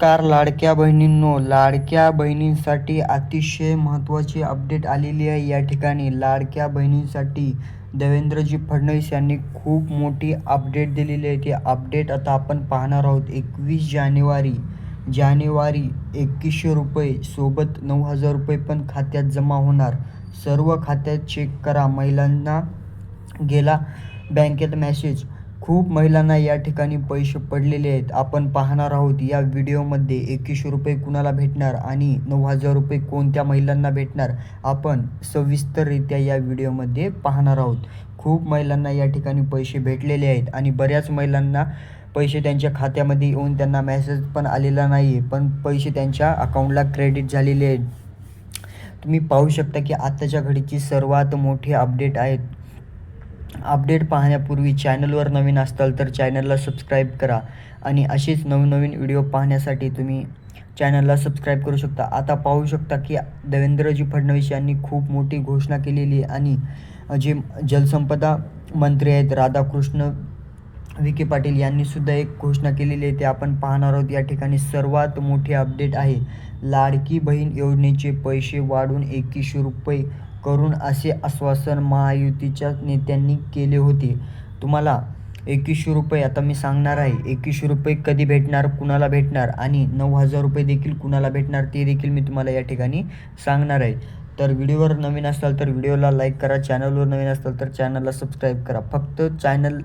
नमस्कार लाडक्या बहिणींनो. लाडक्या बहिणींसाठी अतिशय महत्त्वाची अपडेट आलेली आहे या ठिकाणी. लाडक्या बहिणींसाठी देवेंद्रजी फडणवीस यांनी खूप मोठी अपडेट दिलेली आहे. ती अपडेट आता आपण पाहणार आहोत. एकवीस जानेवारी जानेवारी एकवीसशे रुपये सोबत नऊ हजार रुपये पण खात्यात जमा होणार. सर्व खात्यात चेक करा. महिलांना गेला बँकेत मॅसेज खूप महिलांना या ठिकाणी पैसे पडलेले आहेत. आपण पाहणार आहोत या व्हिडिओमध्ये एकवीसशे रुपये कुणाला भेटणार आणि नऊ हजार रुपये कोणत्या महिलांना भेटणार आपण सविस्तररित्या या व्हिडिओमध्ये पाहणार आहोत. खूप महिलांना या ठिकाणी पैसे भेटलेले आहेत आणि बऱ्याच महिलांना पैसे त्यांच्या खात्यामध्ये येऊन त्यांना मेसेज पण आलेला नाही आहे पण पैसे त्यांच्या अकाउंटला क्रेडिट झालेले आहेत. तुम्ही पाहू शकता की आत्ताच्या घडीची सर्वात मोठी अपडेट आहेत. अपडेट पाहण्यापूर्वी चॅनलवर नवीन असाल तर चॅनलला सबस्क्राईब करा आणि असेच नवनवीन व्हिडिओ पाहण्यासाठी तुम्ही चॅनलला सबस्क्राईब करू शकता. आता पाहू शकता की देवेंद्रजी फडणवीस यांनी खूप मोठी घोषणा केलेली आहे आणि जे जलसंपदा मंत्री आहेत राधाकृष्ण विखे पाटील यांनीसुद्धा एक घोषणा केलेली आहे. ते आपण पाहणार आहोत. या ठिकाणी सर्वात मोठी अपडेट आहे. लाडकी बहीण योजनेचे पैसे वाढून एकवीसशे रुपये करून असे आश्वासन महायुतीच्या नेत्यांनी केले होते. तुम्हाला एकवीसशे रुपये आता मी सांगणार आहे. एकवीसशे रुपये कधी भेटणार कुणाला भेटणार आणि नऊ हजार रुपये देखील कुणाला भेटणार ते देखील मी तुम्हाला या ठिकाणी सांगणार आहे. तर व्हिडिओवर नवीन असाल तर व्हिडिओला लाईक करा चॅनलवर नवीन असाल तर चॅनलला सबस्क्राईब करा. फक्त चॅनल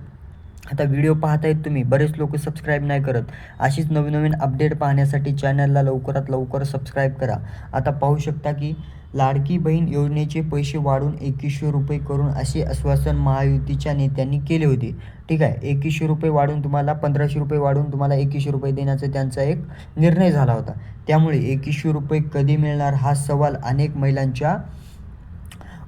आता व्हिडिओ पाहतायत तुम्ही बरेच लोक सबस्क्राईब नाही करत. अशीच नवीन नवीन अपडेट पाहण्यासाठी चॅनलला लवकरात लवकर सबस्क्राईब करा. आता पाहू शकता की लाडकी बहीण योजनेचे पैसे वाढून एकवीसशे रुपये करून असे आश्वासन महायुतीच्या नेत्यांनी केले होते. ठीक आहे एकवीसशे रुपये वाढून तुम्हाला पंधराशे रुपये वाढून तुम्हाला एकवीसशे रुपये देण्याचा त्यांचा एक निर्णय झाला होता. त्यामुळे एकवीसशे रुपये कधी मिळणार हा सवाल अनेक महिलांच्या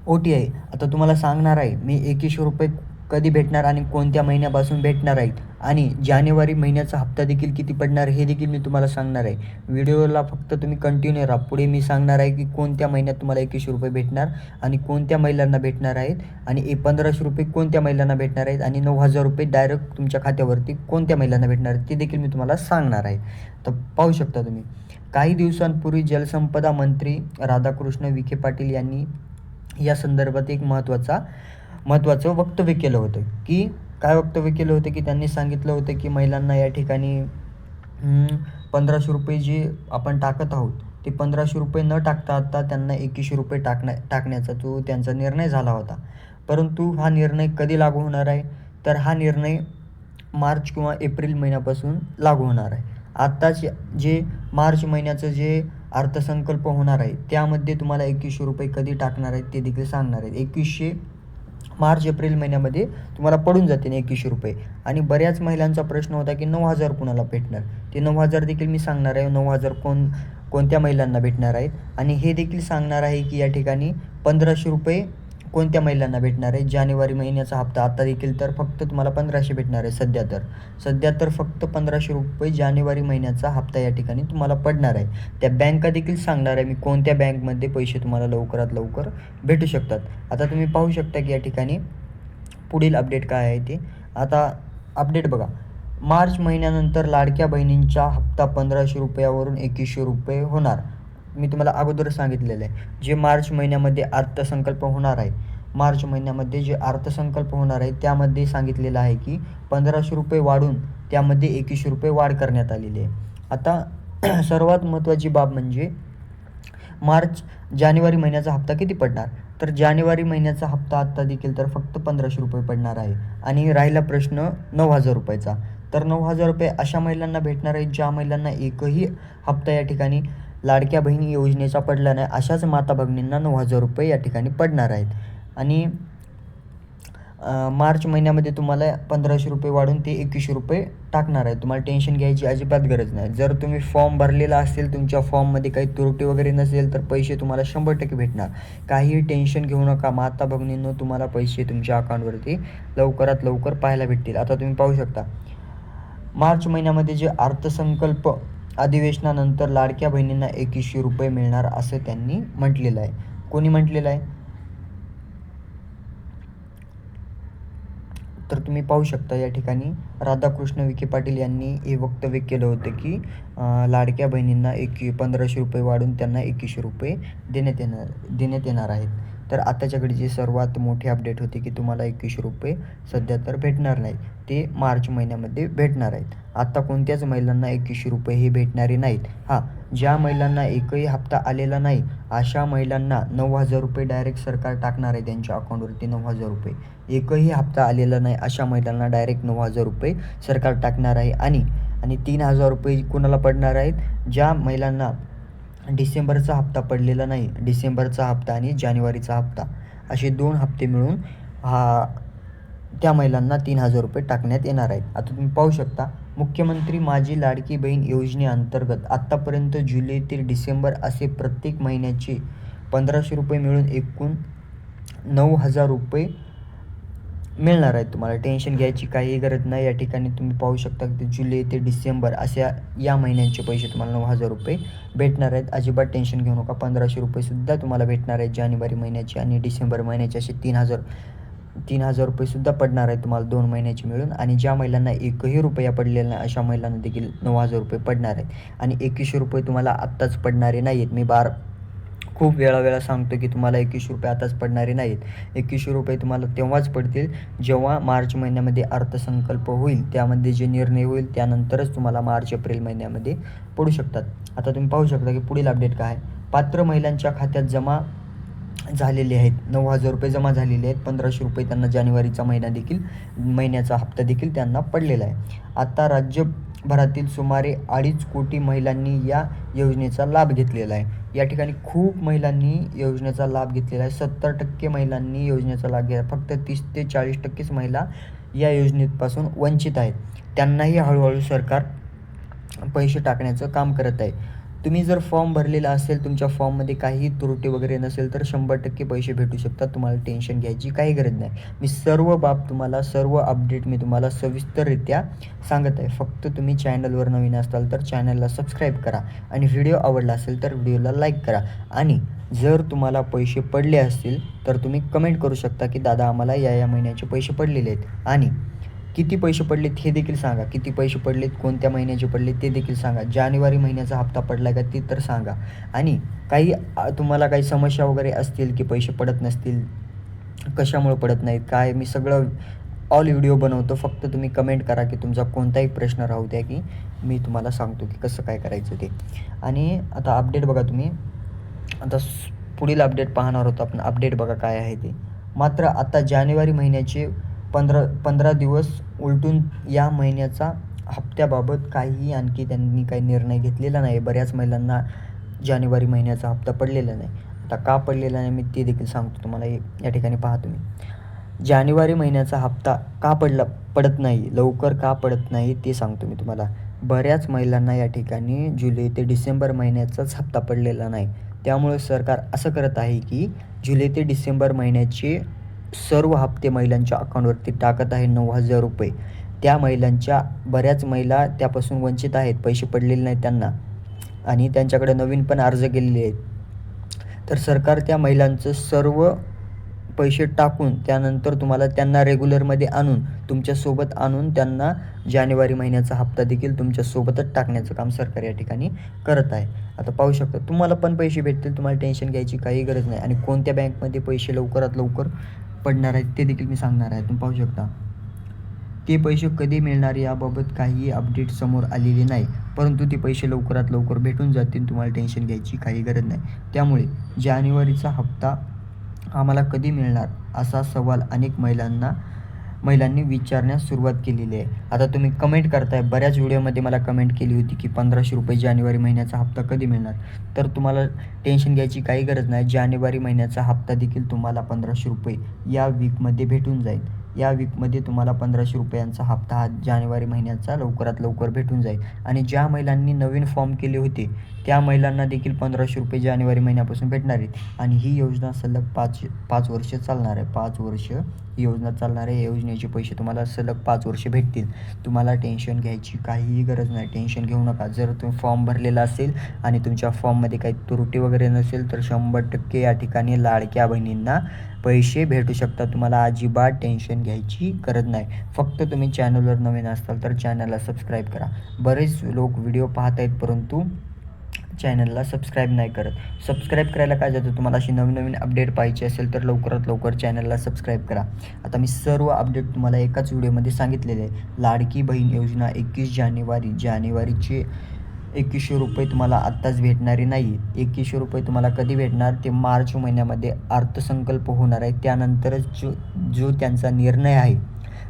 ओटी आहे. आता तुम्हाला सांगणार आहे मी एकवीसशे रुपये कधी भेटणार आणि कोणत्या महिन्यापासून भेटणार आहेत? आणि जानेवारी महिन्याचा हप्ता देखील किती पडणार हे देखील मी तुम्हाला सांगणार आहे. व्हिडिओला फक्त तुम्ही कंटिन्यू राहा. पुढे मी सांगणार आहे की कोणत्या महिन्यात तुम्हाला एकवीसशे रुपये भेटणार आणि कोणत्या महिलांना भेटणार आहेत आणि ए पंधराशे रुपये कोणत्या महिलांना भेटणार आहेत आणि नऊ हजार रुपये डायरेक्ट तुमच्या खात्यावरती कोणत्या महिलांना भेटणार आहेत ते देखील मी तुम्हाला सांगणार आहे. तर पाहू शकता तुम्ही. काही दिवसांपूर्वी जलसंपदा मंत्री राधाकृष्ण विखे पाटील यांनी या संदर्भात एक महत्त्वाचा महत्त्वाचं वक्तव्य केलं होतं. की काय वक्तव्य केलं होतं? की त्यांनी सांगितलं होतं की महिलांना या ठिकाणी पंधराशे रुपये जे आपण टाकत आहोत ते पंधराशे रुपये न टाकता आता त्यांना एकवीसशे रुपये टाकण्या टाकण्याचा जो त्यांचा निर्णय झाला होता. परंतु हा निर्णय कधी लागू होणार आहे? तर हा निर्णय मार्च किंवा एप्रिल महिन्यापासून लागू होणार आहे. आत्ताच जे मार्च महिन्याचं जे अर्थसंकल्प होणार आहे त्यामध्ये तुम्हाला एकवीसशे रुपये कधी टाकणार आहेत ते देखील सांगणार आहेत. एकवीसशे मार्च एप्रिल महिन्यामध्ये तुम्हाला पडून जाते एकवीसशे रुपये. आणि बऱ्याच महिलांचा प्रश्न होता की नऊ हजार कुणाला भेटणार? ते नऊ हजार देखील मी सांगणार आहे. नऊ हजार कोण कोणत्या महिलांना भेटणार आहेत? आणि हे देखील सांगणार आहे की या ठिकाणी पंधराशे रुपये कोणत्या महिलांना भेटणार आहे? जानेवारी महिन्याचा हप्ता आता देखील तर फक्त तुम्हाला पंधराशे भेटणार आहे सध्या तर. सध्या तर फक्त पंधराशे रुपये जानेवारी महिन्याचा हप्ता या ठिकाणी तुम्हाला पडणार आहे. त्या बँका देखील सांगणार आहे मी कोणत्या बँकमध्ये पैसे तुम्हाला लवकरात लवकर भेटू शकतात. आता तुम्ही पाहू शकता की या ठिकाणी पुढील अपडेट काय आहे ते. आता अपडेट बघा. मार्च महिन्यानंतर लाडक्या बहिणींचा हप्ता पंधराशे रुपयावरून एकवीसशे रुपये होणार. मी तुम्हाला अगोदर सांगितलेलं आहे. जे मार्च महिन्यामध्ये अर्थसंकल्प होणार आहे मार्च महिन्यामध्ये जे अर्थसंकल्प होणार आहे त्यामध्ये सांगितलेलं आहे की पंधराशे रुपये वाढून त्यामध्ये एकवीसशे रुपये वाढ करण्यात आलेली आहे. आता सर्वात महत्त्वाची बाब म्हणजे मार्च जानेवारी महिन्याचा हप्ता किती पडणार? तर जानेवारी महिन्याचा हप्ता आत्ता देखील तर फक्त पंधराशे रुपये पडणार आहे आणि राहिला प्रश्न नऊ हजार रुपयाचा. तर नऊ हजार रुपये अशा महिलांना भेटणार आहेत ज्या महिलांना एकही हप्ता या ठिकाणी लाडक्या बहिणी योजनेचा पडला नाही अशाच माता भगिनींना नऊ हजार रुपये या ठिकाणी पडणार आहेत. आणि मार्च महिन्यामध्ये तुम्हाला पंधराशे रुपये वाढून ते एकवीसशे रुपये टाकणार आहे तुम्हाला टेन्शन घ्यायची अजिबात गरज नाही. जर तुम्ही फॉर्म भरलेला असेल तुमच्या फॉर्ममध्ये काही त्रुटी वगैरे नसेल तर पैसे तुम्हाला शंभर टक्के भेटणार. काहीही टेन्शन घेऊ नका. माता भगिनींनो तुम्हाला पैसे तुमच्या अकाउंटवरती लवकरात लवकर पाहायला भेटतील. आता तुम्ही पाहू शकता. मार्च महिन्यामध्ये जे अर्थसंकल्प अधिवेशनानंतर लाडक्या बहिणींना एकवीसशे रुपये मिळणार असं त्यांनी म्हटलेलं आहे. कोणी म्हटलेलं आहे? तर तुम्ही पाहू शकता या ठिकाणी राधाकृष्ण विखे पाटील यांनी हे वक्तव्य केलं होतं की लाडक्या बहिणींना एक पंधराशे रुपये वाढून त्यांना एकवीसशे रुपये देण्यात येणार देण्यात येणार आहेत. तर आताच्याकडे जी सर्वात मोठी अपडेट होती की तुम्हाला एकवीसशे रुपये सध्या तर भेटणार नाही ते मार्च महिन्यामध्ये भेटणार आहेत. आत्ता कोणत्याच महिलांना एकवीसशे रुपये हे भेटणारे नाहीत. हां ज्या महिलांना एकही हप्ता आलेला नाही अशा महिलांना नऊ हजार रुपये डायरेक्ट सरकार टाकणार आहे त्यांच्या अकाउंटवरती नऊ हजार रुपये. एकही हप्ता आलेला नाही अशा महिलांना डायरेक्ट नऊ हजार रुपये सरकार टाकणार आहे. आणि आणि तीन हजार रुपये कुणाला पडणार आहेत? ज्या महिलांना डिसेंबरचा हप्ता पडलेला नाही. डिसेंबरचा हप्ता आणि जानेवारीचा हप्ता. असे दोन हप्ते मिळून हा त्या महिलांना तीन हजार रुपये टाकण्यात येणार आहेत. आता तुम्ही पाहू शकता मुख्यमंत्री माझी लाडकी बहीण योजनेअंतर्गत आत्तापर्यंत जुलै ते डिसेंबर असे प्रत्येक महिन्याचे पंधराशे रुपये मिळून एकूण नऊ हजार रुपये मिळणार आहेत तुम्हाला. टेन्शन घ्यायची काही गरज नाही. या ठिकाणी तुम्ही पाहू शकता की जुलै ते डिसेंबर अशा या महिन्यांचे पैसे तुम्हाला नऊ हजार रुपये भेटणार आहेत. अजिबात टेन्शन घेऊ नका. पंधराशे रुपयेसुद्धा तुम्हाला भेटणार आहेत जानेवारी महिन्याचे आणि डिसेंबर महिन्याचे असे तीन हजार तीन हजार रुपयेसुद्धा पडणार आहे तुम्हाला दोन महिन्याचे मिळून. आणि ज्या महिलांना एकही रुपया पडलेला नाही अशा महिलांना देखील नऊ हजार रुपये पडणार आहेत. आणि एकवीसशे रुपये तुम्हाला आत्ताच पडणारे नाही आहेत मी बार खूप वेळा वेळा सांगतो की तुम्हाला एकवीसशे रुपये आताच पडणारे नाहीत. एकवीसशे रुपये तुम्हाला तेव्हाच पडतील जेव्हा मार्च महिन्यामध्ये अर्थसंकल्प होईल. त्यामध्ये जे निर्णय होईल त्यानंतरच तुम्हाला मार्च एप्रिल महिन्यामध्ये पडू शकतात. आता तुम्ही पाहू शकता की पुढील अपडेट काय आहे. पात्र महिलांच्या खात्यात जमा झालेले आहेत. नऊ हजार रुपये जमा झालेले आहेत. पंधराशे रुपये त्यांना जानेवारीचा महिना देखील महिन्याचा हप्ता देखील त्यांना पडलेला आहे. आता राज्य देशभरातील सुमारे अडीच कोटी महिलांनी या योजनेचा लाभ घेतलेला आहे. या ठिकाणी खूप महिलांनी योजनेचा लाभ घेतलेला आहे. सत्तर टक्के महिलांनी योजनेचा लाभ घेतला फक्त तीस ते चाळीस टक्केच महिला या योजनेपासून वंचित आहेत. त्यांनाही हळूहळू सरकार पैसे टाकण्याचं काम करत आहे. तुम्ही जर फॉर्म भरलेला असेल तुमच्या फॉर्ममध्ये काही त्रुटी वगैरे नसेल तर शंभर टक्के पैसे भेटू शकतात. तुम्हाला टेन्शन घ्यायची काही गरज नाही. मी सर्व बाब तुम्हाला सर्व अपडेट मी तुम्हाला सविस्तररित्या सांगत आहे. फक्त तुम्ही चॅनलवर नवीन असाल तर चॅनलला सबस्क्राईब करा आणि व्हिडिओ आवडला असेल तर व्हिडिओला लाईक करा. आणि जर तुम्हाला पैसे पडले असतील तर तुम्ही कमेंट करू शकता की दादा आम्हाला या या महिन्याचे पैसे पडलेले आहेत. आणि किती पैसे पडलेत हे देखील सांगा. किती पैसे पडलेत कोणत्या महिन्याचे पडले ते देखील सांगा. जानेवारी महिन्याचा हप्ता पडला का ते तर सांगा. आणि काही तुम्हाला काही समस्या वगैरे असतील की पैसे पडत नसतील कशामुळे पडत नाहीत काय मी सगळं ऑल व्हिडिओ बनवतो. फक्त तुम्ही कमेंट करा की तुमचा कोणताही प्रश्न राहू द्या की मी तुम्हाला सांगतो की कसं काय करायचं ते. आणि आता अपडेट बघा तुम्ही. आता पुढील अपडेट पाहणार होतो आपण. अपडेट बघा काय आहे ते. मात्र आता जानेवारी महिन्याचे पंधरा पंधरा दिवस उलटून या महिन्याचा हप्त्याबाबत काहीही आणखी त्यांनी काही निर्णय घेतलेला नाही. बऱ्याच महिलांना जानेवारी महिन्याचा हप्ता पडलेला नाही. आता का पडलेला नाही मी ते देखील सांगतो तुम्हाला या ठिकाणी पहा तुम्ही. जानेवारी महिन्याचा हप्ता का पडला पडत नाही लवकर का पडत नाही ते सांगतो मी तुम्हाला. बऱ्याच महिलांना या ठिकाणी जुलै ते डिसेंबर महिन्याचाच हप्ता पडलेला नाही. त्यामुळे सरकार असं करत आहे की जुलै ते डिसेंबर महिन्याचे सर्व हप्ते महिलांच्या अकाउंटवरती टाकत आहे नऊ हजार रुपये. त्या महिलांच्या बऱ्याच महिला त्यापासून वंचित आहेत पैसे पडलेले नाहीत त्यांना. आणि त्यांच्याकडे नवीन पण अर्ज केलेले आहेत. तर सरकार त्या महिलांचं सर्व पैसे टाकून त्यानंतर तुम्हाला त्यांना रेग्युलरमध्ये आणून तुमच्यासोबत आणून त्यांना जानेवारी महिन्याचा हप्ता देखील तुमच्यासोबतच टाकण्याचं काम सरकार या ठिकाणी करत आहे. आता पाहू शकता तुम्हाला पण पैसे भेटतील तुम्हाला टेन्शन घ्यायची काही गरज नाही. आणि कोणत्या बँकमध्ये पैसे लवकरात लवकर पडणार आहेत ते देखील मी सांगणार आहे. तुम्ही पाहू शकता. ते पैसे कधी मिळणार याबाबत काही अपडेट समोर आलेले नाही. परंतु ते पैसे लवकरात लवकर भेटून जातील तुम्हाला टेन्शन घ्यायची काही गरज नाही. त्यामुळे जानेवारीचा हप्ता आम्हाला कधी मिळणार असा सवाल अनेक महिलांना महिलांनी विचारण्यास सुरुवात केलेली आहे. आता तुम्ही कमेंट करताय. बऱ्याच व्हिडिओमध्ये मला कमेंट केली होती की पंधराशे रुपये जानेवारी महिन्याचा हप्ता कधी मिळणार? तर तुम्हाला टेन्शन घ्यायची काही गरज नाही. जानेवारी महिन्याचा हप्ता देखील तुम्हाला पंधराशे रुपये या वीकमध्ये भेटून जाईल. या वीकमध्ये तुम्हाला पंधराशे रुपयांचा हप्ता हा जानेवारी महिन्याचा लवकरात लवकर भेटून जाईल. आणि ज्या महिलांनी नवीन फॉर्म केले होते त्या महिलांना देखील पंधराशे रुपये जानेवारी महिन्यापासून भेटणार आहेत. आणि ही योजना सलग पाच पाच वर्ष चालणार आहे. पाच वर्ष ही योजना चालणार आहे. या योजनेचे पैसे तुम्हाला सलग पाच वर्ष भेटतील. तुम्हाला टेन्शन घ्यायची काहीही गरज नाही. टेन्शन घेऊ नका. जर तुम्ही फॉर्म भरलेला असेल आणि तुमच्या फॉर्ममध्ये काही त्रुटी वगैरे नसेल तर शंभर टक्के या ठिकाणी लाडक्या बहिणींना पैसे भेटू शकतात. तुम्हाला अजिबात टेन्शन घ्यायची गरज नाही. फक्त तुम्ही चॅनलवर नवीन असाल तर चॅनलला सबस्क्राईब करा. बरेच लोक व्हिडिओ पाहत आहेत परंतु चॅनलला सबस्क्राईब नाही करत. सबस्क्राईब करायला काय जातं तुम्हाला अशी नवनवीन अपडेट पाहिजे असेल तर लवकरात लवकर चॅनलला सबस्क्राईब करा. आता मी सर्व अपडेट तुम्हाला एकाच व्हिडिओमध्ये सांगितलेले आहे. लाडकी बहीण योजना एकवीस जानेवारी. जानेवारीचे एकवीसशे रुपये तुम्हाला आत्ताच भेटणारे नाही. एकवीसशे रुपये तुम्हाला कधी भेटणार? ते मार्च महिन्यामध्ये अर्थसंकल्प होणार आहे. त्यानंतरच जो जो त्यांचा निर्णय आहे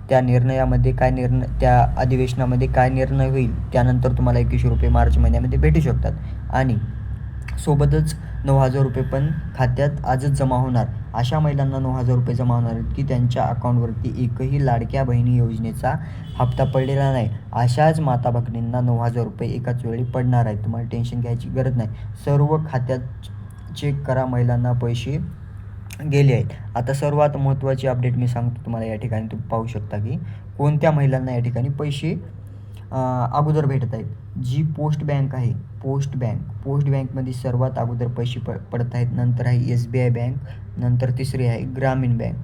त्या निर्णयामध्ये काय निर्णय त्या अधिवेशनामध्ये काय निर्णय होईल त्यानंतर तुम्हाला एकवीसशे रुपये मार्च महिन्यामध्ये भेटू शकतात. आणि सोबतच नऊ हजार रुपये पण खात्यात आजच जमा होणार. अशा महिलांना नऊ हजार रुपये जमा होणार आहेत की त्यांच्या अकाउंटवरती एकही लाडक्या बहिणी योजनेचा हप्ता पडलेला नाही. अशाच माता भगिनींना नऊ हजार रुपये एकाच वेळी पडणार आहे तुम्हाला टेन्शन घ्यायची गरज नाही. सर्व खात्यात चेक करा महिलांना पैसे गेले आहेत. आता सर्वात महत्त्वाची अपडेट मी सांगतो तुम्हाला या ठिकाणी. तुम्ही पाहू शकता की कोणत्या महिलांना या ठिकाणी पैसे अगोदर भेटत आहेत. जी पोस्ट बँक आहे पोस्ट बँक. पोस्ट बँकमध्ये सर्वात अगोदर पैसे प पडत आहेत. नंतर आहे एस बी आय बँक नंतर तिसरी आहे ग्रामीण बँक.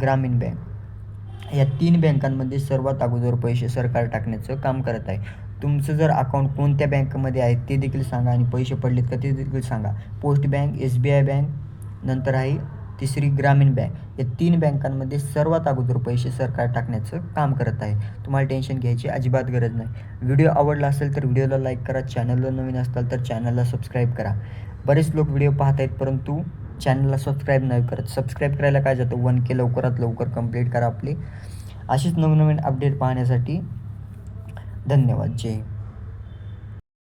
ग्रामीण बँक. या तीन बँकांमध्ये सर्वात अगोदर पैसे सरकार टाकण्याचं काम करत आहे. तुमचं जर अकाउंट कोणत्या बँकमध्ये आहे ते देखील सांगा. आणि पैसे पडलेत का ते देखील सांगा. Post bank S B I bank नंतर आहे तिसरी ग्रामीण बँक. या तीन बँकांमध्ये सर्वात अगोदर पैसे सरकार टाकण्याचं काम करत आहे. तुम्हाला टेन्शन घ्यायची अजिबात गरज नाही. व्हिडिओ आवडला असेल तर व्हिडिओला लाईक करा. चॅनलला नवीन असाल तर चॅनलला सबस्क्राईब करा. बरेच लोक व्हिडिओ पाहत आहेत परंतु चॅनलला सबस्क्राईब नाही करत. सबस्क्राईब करायला काय जातं? वन के लवकरात लवकर कंप्लीट करा आपली. अशीच नवनवीन अपडेट पाहण्यासाठी धन्यवाद. जय हिंद.